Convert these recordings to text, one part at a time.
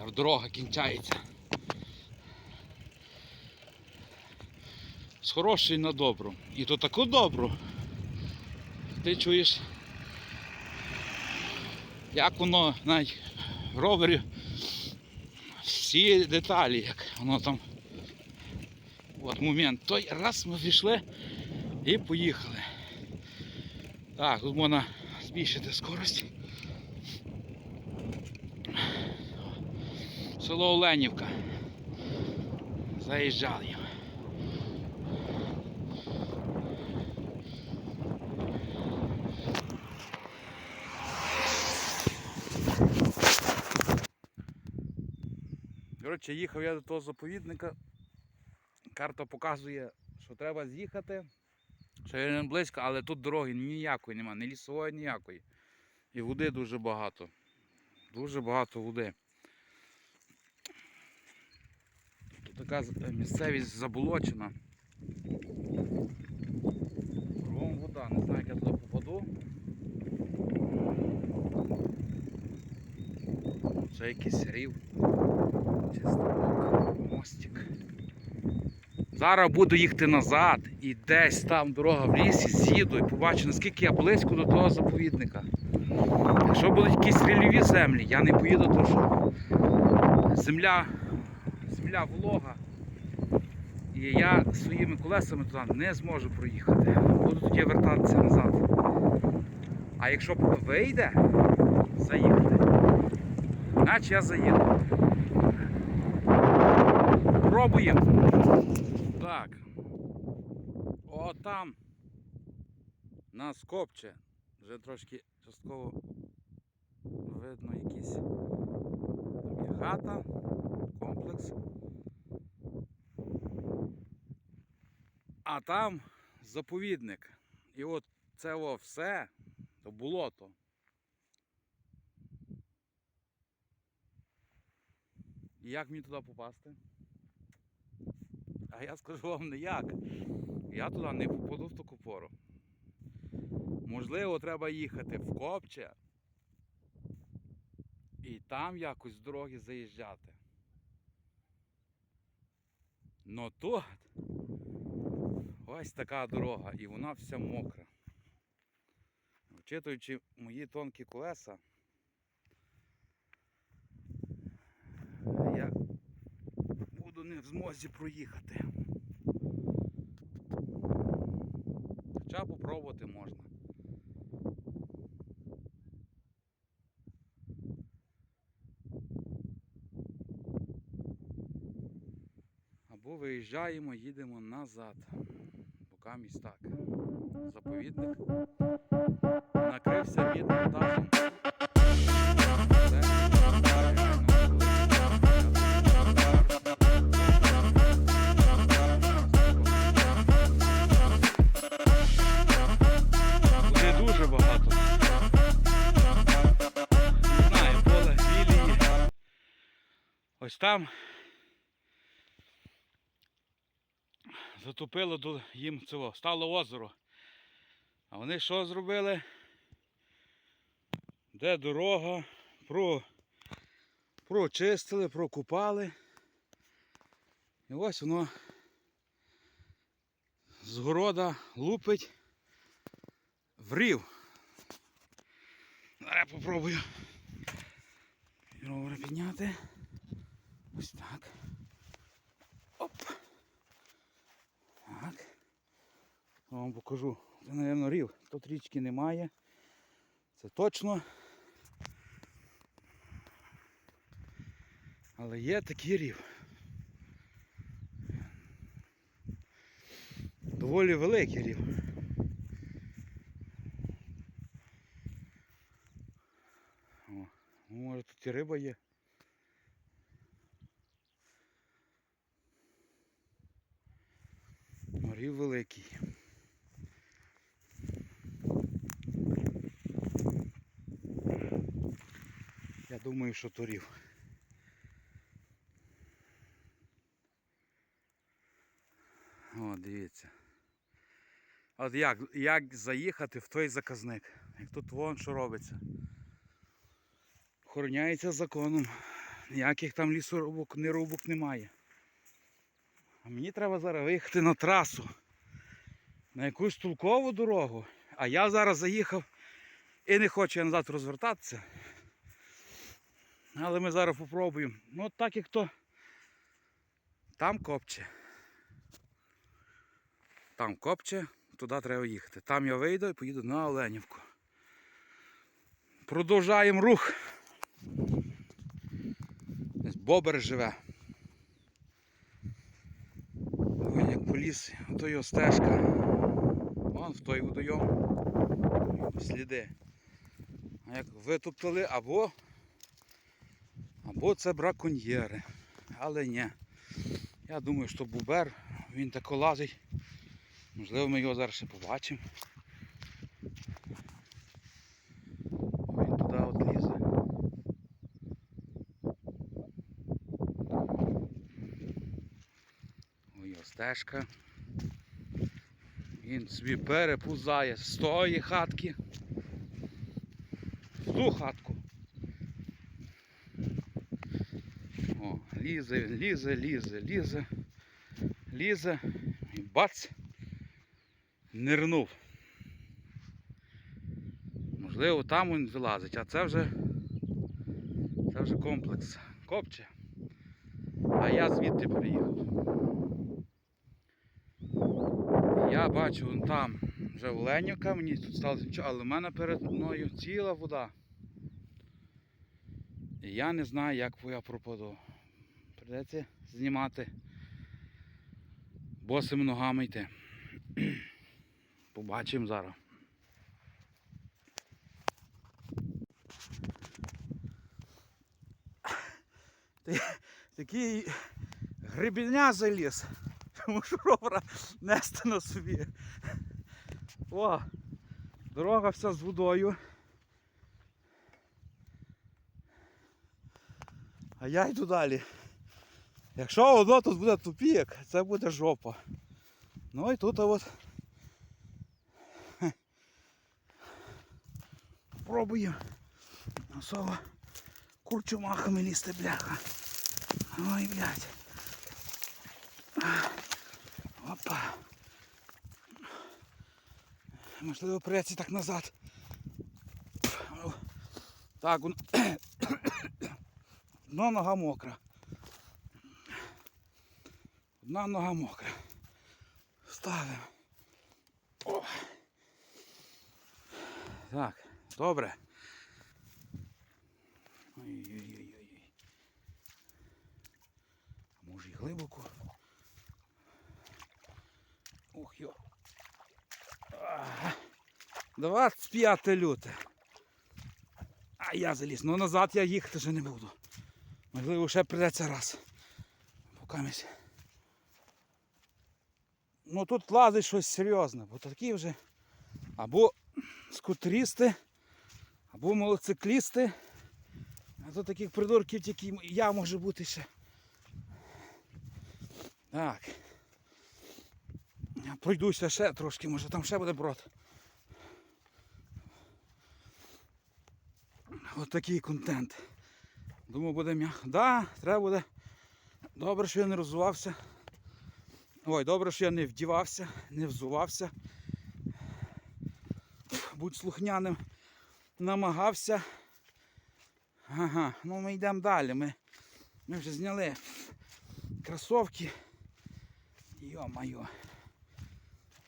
Зараз дорога кінчається. З хорошої на добру. І то таку добру. Ти чуєш, як воно навіть ровері всі деталі, як воно там. От момент. Той раз ми пішли і поїхали. Так, тут можна збільшити скорость. Село Оленівка. Заїжджали. Коротше, їхав я до того заповідника. Карта показує, що треба з'їхати. Що я не близько, але тут дороги ніякої немає, ні лісової, ніякої. І води дуже багато. Дуже багато води. Тут така е, місцевість заболочена. Кругом вода, не знаю, як я туди попаду. Це якийсь рів. Чи ставок, мостик. Зараз буду їхати назад і десь там дорога в лісі, з'їду і побачу, наскільки я близько до того заповідника. Якщо будуть якісь рільові землі, я не поїду, тому що земля, земля волога. І я своїми колесами туди не зможу проїхати. Буду тоді вертатися назад. А якщо вийде заїхати, значить я заїду. Пробуємо. Так. О, там нас копче. Вже трошки частково видно якісь. Там є хата, комплекс. А там заповідник. І от це о все то болото. І як мені туди попасти? А я скажу вам не як. Я туди не попаду в таку пору. Можливо, треба їхати в Копче і там якось з дороги заїжджати. Но тут ось така дорога і вона вся мокра. Вчитуючи мої тонкі колеса, я буду не в змозі проїхати. Хоча попробувати можна. Або виїжджаємо, їдемо назад. Поки місь так. Заповідник накрився мідним тазом. Це Буде дуже багато. Не знаю, поле лілії. Ось там затопило до їм цього, стало озеро. А вони що зробили? Де дорога, про, прочистили, прокупали. І ось воно з города лупить в рів. Я попробую ровер підняти. Ось так. Оп. Так. Я вам покажу. Це, мабуть, рів. Тут річки немає. Це точно. Але є такий рів. Доволі великий рів. О, може тут і риба є. Рів великий. Я думаю, що то рів. О, дивіться. От як, як заїхати в той заказник? Як тут вон що робиться. Охороняється законом. Ніяких там лісорубок, нерубок немає. А мені треба зараз виїхати на трасу. На якусь толкову дорогу. А я зараз заїхав і не хочу я назад розвертатися. Але ми зараз попробуємо. Ну от так як то там копче. Там копче, туди треба їхати. Там я вийду і поїду на Оленівку. Продовжаємо рух. Бобер живе. Ой, як по лісі, ото його стежка. Вон в той водойом. Сліди. А як витоптали або або це браконьєри. Але ні. Я думаю, що бубер, він тако лазить. Можливо, ми його зараз ще побачимо. Він туди от лізе. Ой, його стежка. Він собі перепузає з тої хатки. В ту хатку. О, лізе, лізе, лізе, лізе, лізе і бац! Нирнув. Можливо, там він вилазить, а це вже це вже комплекс. Копче. А я звідти приїхав. Я бачу вон там вже Оленівка, мені тут сталося нічого, але в мене перед мною ціла вода. І я не знаю, як я пропаду. Придеться знімати босими ногами йти. Побачимо зараз. Такий грибіння заліз. Мушу ровера нести на собі. О, дорога вся з водою. А я йду далі. Якщо воно тут буде тупік, це буде жопа. Ну і тут от. Пробую. Особо курчумахами лізти, бляха. Ой, блядь. Опа. Можливо, прийти так назад. Так, он... одна нога мокра. Одна нога мокра. Ставимо. О. Так, добре. Ой-ой-ой. Може і глибоко. Ух йо. Ага. 25 люте. А я заліз. Ну назад я їхати вже не буду. Можливо, ще прийдеться раз. Покамість. Ну тут лазить щось серйозне, бо такі вже або скутерісти, або мотоциклісти. А то таких придурків тільки я можу бути ще. Так. Я пройдуся ще трошки, може там ще буде брод. Ось такий контент. Думаю, буде м'яко. Да, треба буде. Добре, що я не розувався. Ой, добре, що я не вдівався, не взувався. Будь слухняним. Намагався. Ага, ну ми йдемо далі. Ми, ми вже зняли кросовки. Йо-майо.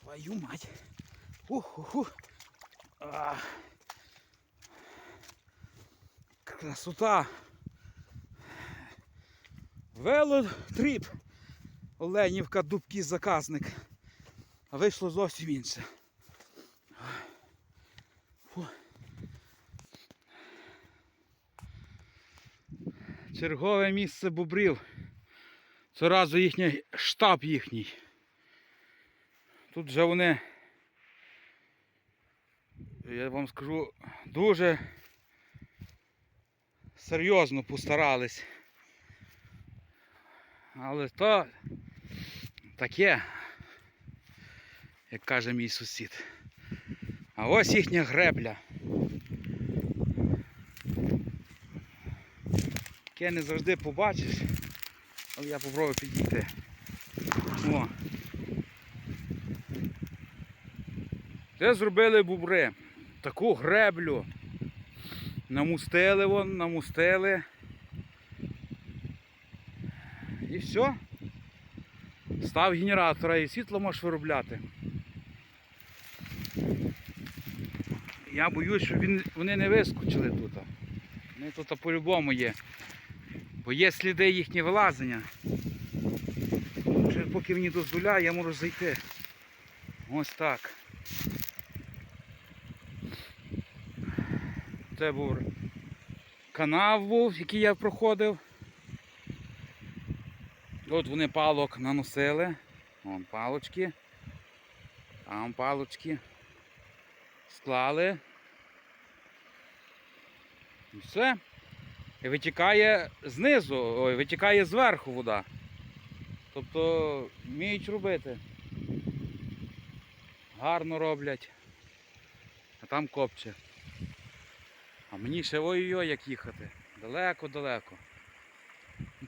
Твою мать. Ух-ху-ху. Красота. Велотріп. Оленівка, Дубки, заказник. А вийшло зовсім інше. Фу. Чергове місце бобрів. Це разу їхній штаб їхній. Тут вже вони, я вам скажу, дуже серйозно постарались. Але то таке, як каже мій сусід. А ось їхня гребля. Таке не завжди побачиш. Але я попробую підійти. О. Це зробили бубри. Таку греблю. Намустили вон, намустили. І все. Став генератора і світло можеш виробляти. Я боюсь, щоб він, вони не вискочили тут. Вони тут по-любому є. Бо є сліди їхнє вилазення. Вже поки мені дозволяє, я можу зайти. Ось так. Це був канав який я проходив. От вони палок наносили. Вон палочки. Там палочки. Склали. І все. І витікає знизу, ой, витікає зверху вода. Тобто вміють робити. Гарно роблять. А там копче. А мені ще ой-ой, як їхати. Далеко-далеко.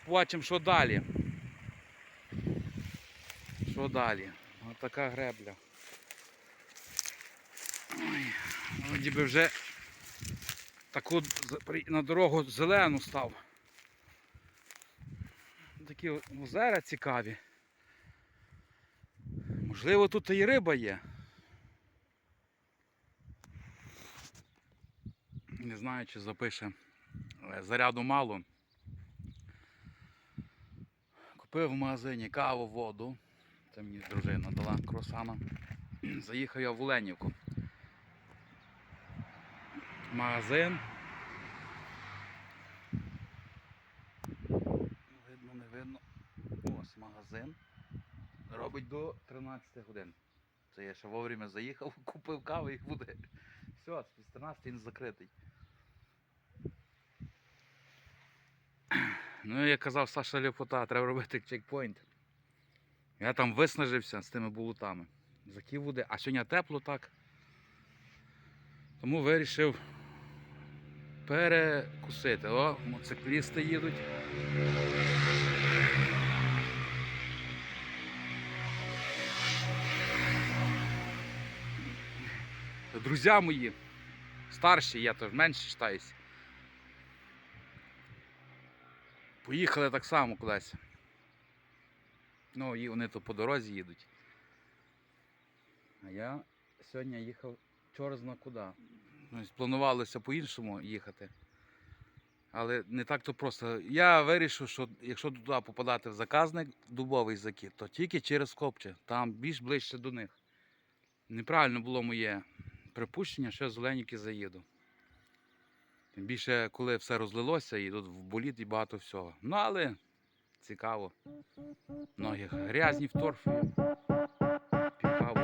Побачимо, що далі. Що далі? Ось така гребля. Ой, вроді би вже таку на дорогу зелену став. Такі озера цікаві. Можливо, тут і риба є. Не знаю, чи запише. Але заряду мало. Купив в магазині каву, воду. Це мені дружина дала кросана. Заїхав я в Оленівку. Магазин. Видно, не видно. Ось магазин. Робить до 13 годин. Це я ще вовремя заїхав, купив каву і буде. Все, з 13 він закритий. Ну, як казав Саша Ляпота, треба робити чекпоінт. Я там виснажився з тими болотами. Заків води, а сьогодні тепло так. Тому вирішив перекусити. О, мотоциклісти їдуть. Друзі мої, старші, я теж менше вважаюся. Поїхали так само кудись. Ну, і вони то по дорозі їдуть. А я сьогодні їхав чорзна куди. Ну, планувалося по-іншому їхати. Але не так то просто. Я вирішив, що якщо туди попадати в заказник, дубовий закид, то тільки через Копче, там більш ближче до них. Неправильно було моє припущення, що я з заїду. Тим більше, коли все розлилося, і тут в боліт і багато всього. Ну але цікаво. ноги грязні в торф. Пікаво.